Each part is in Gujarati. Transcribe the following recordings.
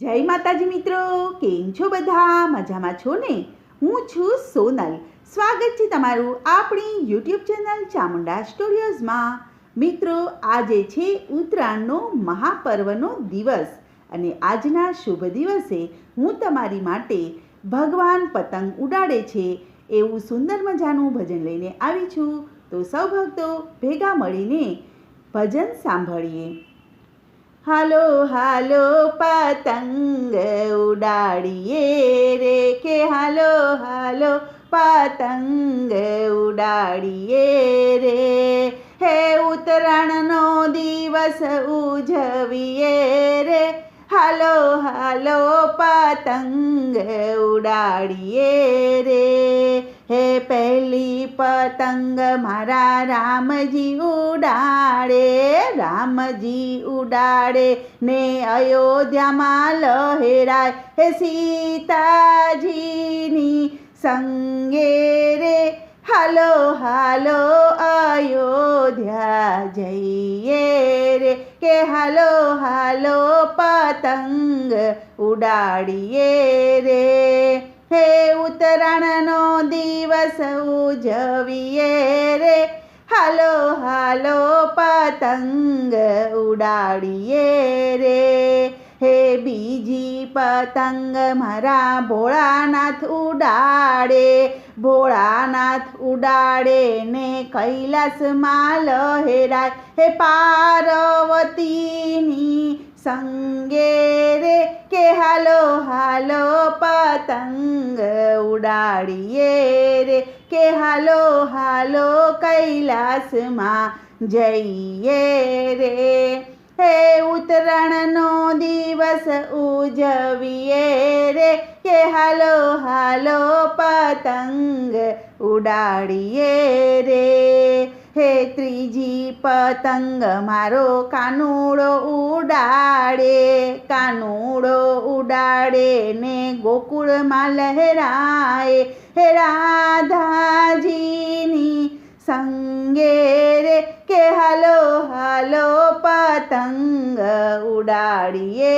જય માતાજી મિત્રો, કેમ છો બધા? મજામાં છો ને? હું છું સોનલ. સ્વાગત છે તમારું આપણી યુટ્યુબ ચેનલ ચામુંડા સ્ટુડિયોઝમાં મિત્રો, આજે છે ઉત્તરાયણનો મહાપર્વનો દિવસ અને આજના શુભ દિવસે હું તમારી માટે ભગવાન પતંગ ઉડાડે છે એવું સુંદર મજાનું ભજન લઈને આવી છું. તો સૌ ભક્તો ભેગા મળીને ભજન સાંભળીએ. હાલો હાલો પતંગ ઉડાડીએ રે કે હાલો હાલો પતંગ ઉડાડીએ રે હે ઉત્તરાયણનો દિવસ ઉજવીએ રે હાલો હાલો પતંગ ઉડાડીએ રે હે પહેલી પતંગ, મારા રામજી ઉડાડે રામજી ઉડાડે, ને અયોધ્યામાં લહેરાય હે સીતાજીની સંગે રે. હાલો હાલો, અયોધ્યા જઈએ રે. કે હાલો હાલો, પતંગ ઉડાડીએ રે. હે ઉત્તરાયણનો દિવસ ઉજવીએ રે. હાલો હાલો, પતંગ ઉડાડીએ રે. હે બીજી પતંગ, મારા ભોળાનાથ ઉડાડે. ભોળાનાથ ઉડાડે ને કૈલાસમાં લહેરાય. હે પાર્વતીની સંગે રે કે હાલો હાલો પતંગ ઉડાડીએ રે કે હાલો હાલો કૈલાસમાં જઈએ રે હે ઉત્તરાયણનો દિવસ ઉજવીએ રે કે હાલો હાલો પતંગ ઉડાડીએ રે હે ત્રીજી પતંગ મારો કાનુડો ઉડાડે કાનુડો ઉડાડે ને ગોકુળમાં લહેરાય. હે રાધાજીની સંગે રે કે હાલો હાલો પતંગ ઉડાડીએ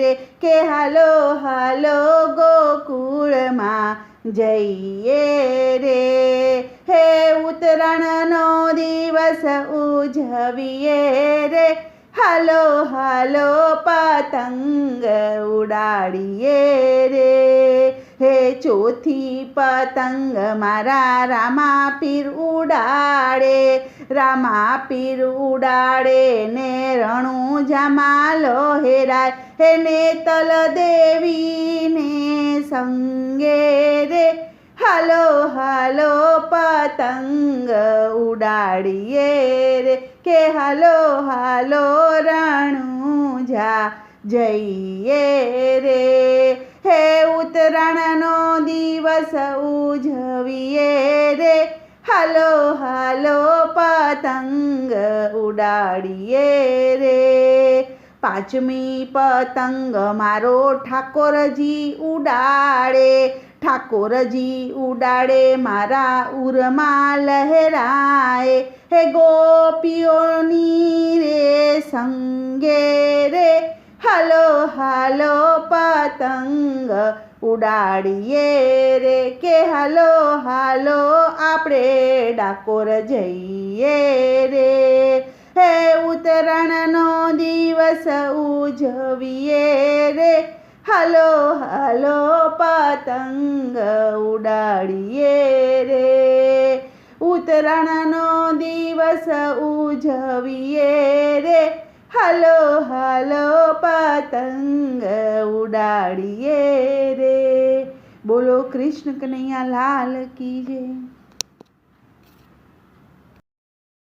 રે, કે હાલો હાલો ગોકુળમાં જઈએ રે. હે ઉત્તરાયણનો દિવસ ઉજવીએ રે. હાલો હાલો પતંગ ઉડાડીએ રે. હે ચોથી પતંગ, મારા રામા પીર ઉડાડે, રામા પીર ઉડાડે, ને રણું જામાલો હેરાય હે ને તલ દેવીને સંગે રે હાલો હાલો પતંગ, ઉડાડીએ રે, કે હાલો હાલો રણુજા જઈએ રે. હે ઉત્તરાયણનો દિવસ ઉજવીએ રે. હાલો હાલો, પતંગ ઉડાડીએ રે. પાંચમી પતંગ મારો ઠાકોરજી ઉડાડે. ઠાકોરજી ઉડાડે મારા ઉરમાં લહેરાય. હે ગોપીઓની રે સંગે રે. હાલો હાલો, પતંગ ઉડાડીએ રે કે હાલો હાલો, આપણે ડાકોર જઈએ રે. હે ઉત્તરાયણનો દિવસ ઉજવીએ રે. હાલો હાલો, પતંગ ઉડાડીએ રે. ઉત્તરાયણનો દિવસ ઉજવીએ રે. હાલો હાલો પતંગ ઉડાડીએ રે બોલો કૃષ્ણ કનૈયા લાલ કી જય